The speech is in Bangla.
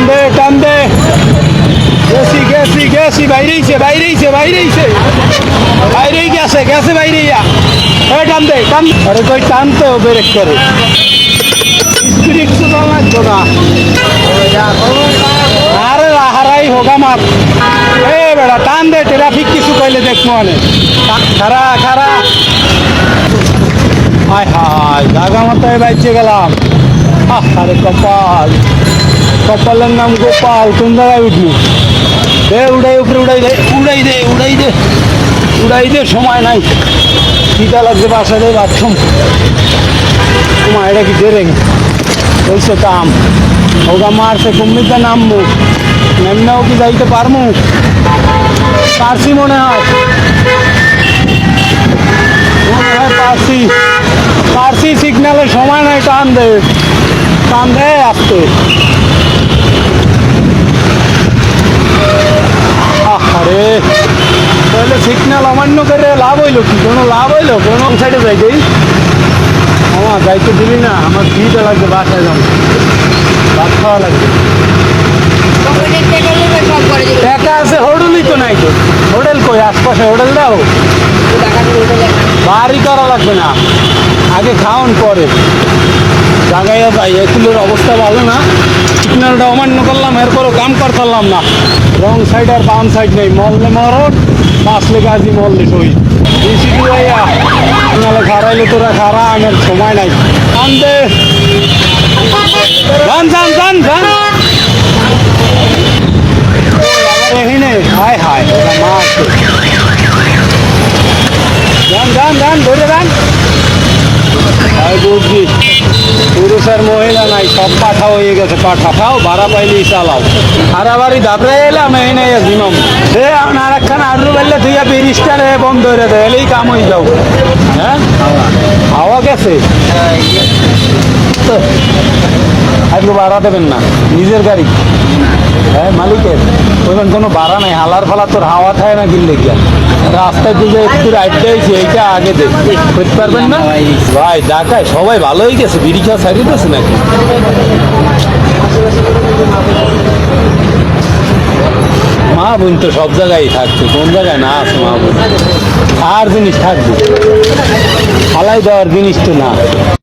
সানডে টানবে। গেছি গেছি গেছি, বাইরেইছে বাইরেইছে বাইরেইছে। বাইরেই গেছে গেছে বাইরে ইয়া এই টান দে টান আরে কই, টানতে ও ব্রেক করে স্পিড তো লাগতো না। আরে হারাই হোক আমার। এ, বেড়া, টান দে, ট্রাফিক কিছু কইলে দেখব মানে। খারা খারা হায় হায়, জাগা মতো বাইচে গেলাম। আরে কপাল। কপালের নাম গোপাল কোন জায়গায় উঠলি দে, উড়াই, উপরে উড়াই দে উড়াই দে উড়াই দে। উড়াই দে, সময় নাই। টিকা লাগছে বাসা দে, বাথরুম। তোমার এটা কি দেরে? হয়েছে কাম ওগা মারছে কুম্মিতে নামবো। নেমনাও কি যাইতে পারমু? পারছি মনে হয়। মনে হয় পারছি। পারছি সময় নাই, টান দে। টান দে, আসতে। আরে, তাহলে সিগন্যাল অমান্য করে লাভ হইল কি? কোনো লাভ হইল? কোনো সাইডে যাইতেই আমার যাইতে দিবি না, আমার দিতে লাগবে, বাসায় যাব। ভাত খাওয়া লাগবে। টাকা আছে, হোটেলই তো নাই তো। হোটেল কই? আশপাশে হোটেল দাও। বাড়ি করা লাগবে না। আগে খাওয়ান পরে। জাগাইয়া যাই এগুলোর অবস্থা ভালো না। সিগন্যালটা অমান্য করলাম এরপরও কাম করতে পারলাম না। রং সাইড আর বাম সাইড নেই। মললে মরণ, বাঁচলে গাছি মললে শহীদ। দূরাইয়া নাহলে খারাইলে তোরা খারা আমার সময় নাই। আনতে যান যান হায় হায় পুরুষ আর মহিলা নাই, সব পাঠা হয়ে গেছে, পাঠা। খাও, ভাড়া পাইলে, চালাও। হারাবাড়ি দাবড়ে এলাম, এই নাই জিমম এ, আর একখান আড্রু বেললে তুই বিরিশটা রে বন্ধ হয়ে দে এলেই কাম হয়ে যাও। হ্যাঁ? হাওয়া গেছে? আজকে ভাড়া দেবেন না, নিজের গাড়ি। হ্যাঁ মালিকের। ওইখান কোনো ভাড়া নাই। হালার ফালা তোর হাওয়া খায় না কিনলে গিয়া। রাস্তায় যে একটু রাইট দিয়েছি এইটা আগে দে। করতে পারবেন না? ভাই, ঢাকায় সবাই ভালো হয়ে গেছে। বিড়ি খাওয়া দিয়েছে নাকি? মা বোন তো সব জায়গায় থাকছে। কোন জায়গায় না আছে মা বোন? আর জিনিস থাকবে? ফালাই দেওয়ার জিনিস তো না।